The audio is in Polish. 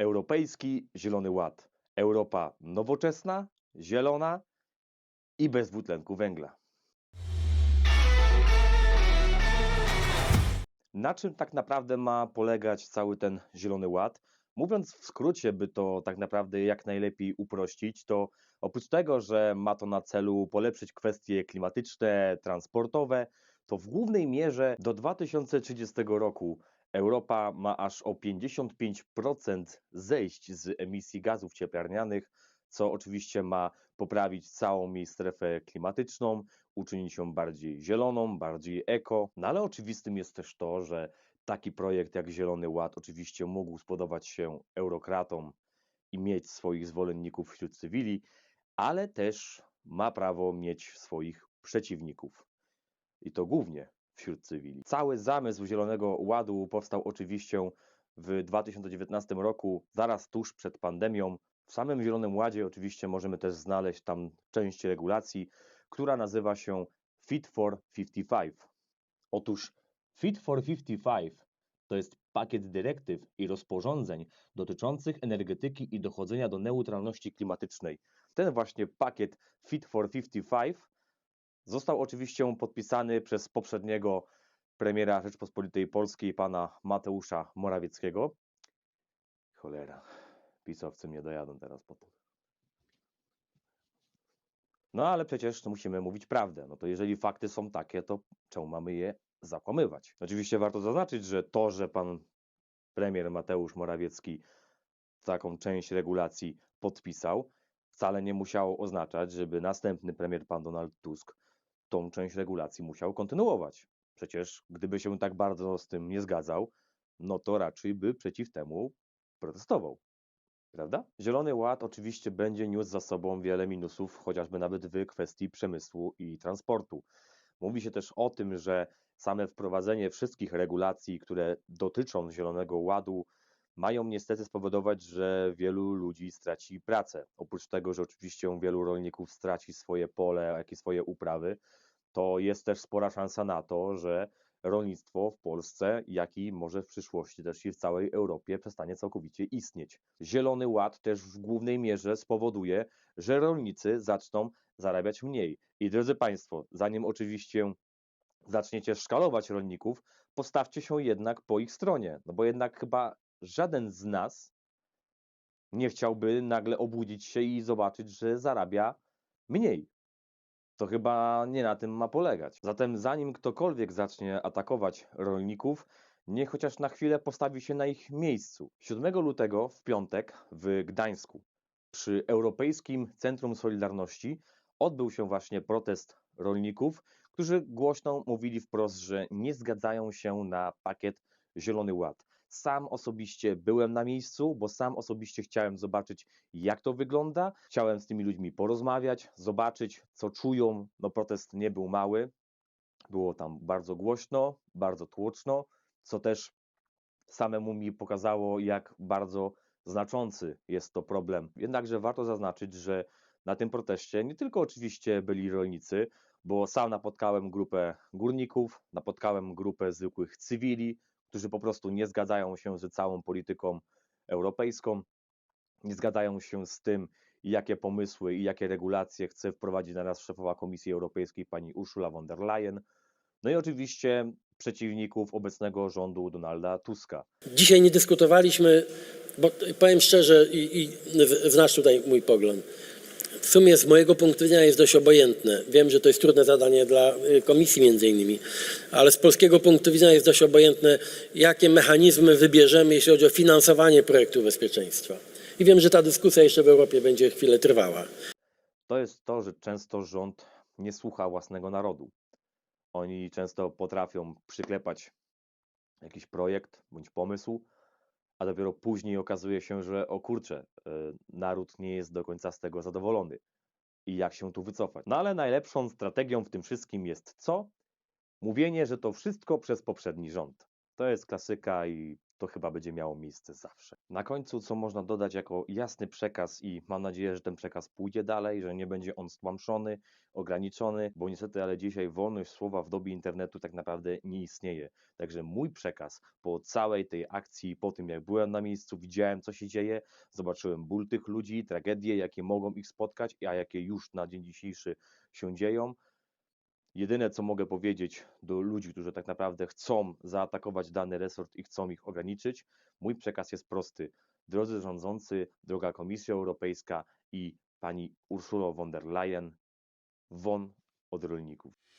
Europejski Zielony Ład. Europa nowoczesna, zielona i bez dwutlenku węgla. Na czym tak naprawdę ma polegać cały ten Zielony Ład? Mówiąc w skrócie, by to tak naprawdę jak najlepiej uprościć, to oprócz tego, że ma to na celu polepszyć kwestie klimatyczne, transportowe, to w głównej mierze do 2030 roku Europa ma aż o 55% zejść z emisji gazów cieplarnianych, co oczywiście ma poprawić całą jej strefę klimatyczną, uczynić ją bardziej zieloną, bardziej eko. No ale oczywistym jest też to, że taki projekt jak Zielony Ład oczywiście mógł spodobać się eurokratom i mieć swoich zwolenników wśród cywili, ale też ma prawo mieć swoich przeciwników. I to głównie wśród cywili. Cały zamysł Zielonego Ładu powstał oczywiście w 2019 roku, zaraz tuż przed pandemią. W samym Zielonym Ładzie oczywiście możemy też znaleźć tam część regulacji, która nazywa się Fit for 55. Otóż Fit for 55 to jest pakiet dyrektyw i rozporządzeń dotyczących energetyki i dochodzenia do neutralności klimatycznej. Ten właśnie pakiet Fit for 55 został oczywiście podpisany przez poprzedniego premiera Rzeczpospolitej Polskiej, pana Mateusza Morawieckiego. Cholera, pisowcy mnie dojadą teraz po tym. No ale przecież musimy mówić prawdę. No to jeżeli fakty są takie, to czemu mamy je zakłamywać? Oczywiście warto zaznaczyć, że to, że pan premier Mateusz Morawiecki taką część regulacji podpisał, wcale nie musiało oznaczać, żeby następny premier pan Donald Tusk tą część regulacji musiał kontynuować. Przecież gdyby się tak bardzo z tym nie zgadzał, no to raczej by przeciw temu protestował. Prawda? Zielony Ład oczywiście będzie niósł za sobą wiele minusów, chociażby nawet w kwestii przemysłu i transportu. Mówi się też o tym, że same wprowadzenie wszystkich regulacji, które dotyczą Zielonego Ładu, mają niestety spowodować, że wielu ludzi straci pracę. Oprócz tego, że oczywiście wielu rolników straci swoje pole, jak i swoje uprawy, to jest też spora szansa na to, że rolnictwo w Polsce, jak i może w przyszłości też i w całej Europie przestanie całkowicie istnieć. Zielony Ład też w głównej mierze spowoduje, że rolnicy zaczną zarabiać mniej. I drodzy Państwo, zanim oczywiście zaczniecie szkalować rolników, postawcie się jednak po ich stronie, no bo jednak chyba żaden z nas nie chciałby nagle obudzić się i zobaczyć, że zarabia mniej. To chyba nie na tym ma polegać. Zatem zanim ktokolwiek zacznie atakować rolników, niech chociaż na chwilę postawi się na ich miejscu. 7 lutego w piątek w Gdańsku przy Europejskim Centrum Solidarności odbył się właśnie protest rolników, którzy głośno mówili wprost, że nie zgadzają się na pakiet Zielony Ład. Sam osobiście byłem na miejscu, bo sam osobiście chciałem zobaczyć, jak to wygląda. Chciałem z tymi ludźmi porozmawiać, zobaczyć, co czują. No, protest nie był mały. Było tam bardzo głośno, bardzo tłoczno, co też samemu mi pokazało, jak bardzo znaczący jest to problem. Jednakże warto zaznaczyć, że na tym proteście nie tylko oczywiście byli rolnicy, bo sam napotkałem grupę górników, napotkałem grupę zwykłych cywili, którzy po prostu nie zgadzają się z całą polityką europejską, nie zgadzają się z tym, jakie pomysły i jakie regulacje chce wprowadzić na nas szefowa Komisji Europejskiej pani Ursula von der Leyen. No i oczywiście przeciwników obecnego rządu Donalda Tuska. Dzisiaj nie dyskutowaliśmy, bo powiem szczerze i, i tutaj mój pogląd. W sumie z mojego punktu widzenia jest dość obojętne. Wiem, że to jest trudne zadanie dla y, komisji między innymi, ale z polskiego punktu widzenia jest dość obojętne, jakie mechanizmy wybierzemy, jeśli chodzi o finansowanie projektu bezpieczeństwa. I wiem, że ta dyskusja jeszcze w Europie będzie chwilę trwała. To jest to, że często rząd nie słucha własnego narodu. Oni często potrafią przyklepać jakiś projekt bądź pomysł, a dopiero później okazuje się, że o kurczę, y, naród nie jest do końca z tego zadowolony. I jak się tu wycofać? No ale najlepszą strategią w tym wszystkim jest co? Mówienie, że to wszystko przez poprzedni rząd. To jest klasyka i to chyba będzie miało miejsce zawsze. Na końcu, co można dodać jako jasny przekaz, i mam nadzieję, że ten przekaz pójdzie dalej, że nie będzie on stłamszony, ograniczony, bo niestety, ale dzisiaj wolność słowa w dobie internetu tak naprawdę nie istnieje. Także mój przekaz po całej tej akcji, po tym jak byłem na miejscu, widziałem co się dzieje, zobaczyłem ból tych ludzi, tragedie, jakie mogą ich spotkać, a jakie już na dzień dzisiejszy się dzieją. Jedyne, co mogę powiedzieć do ludzi, którzy tak naprawdę chcą zaatakować dany resort i chcą ich ograniczyć, mój przekaz jest prosty. Drodzy rządzący, droga Komisja Europejska i pani Ursula von der Leyen, won od rolników.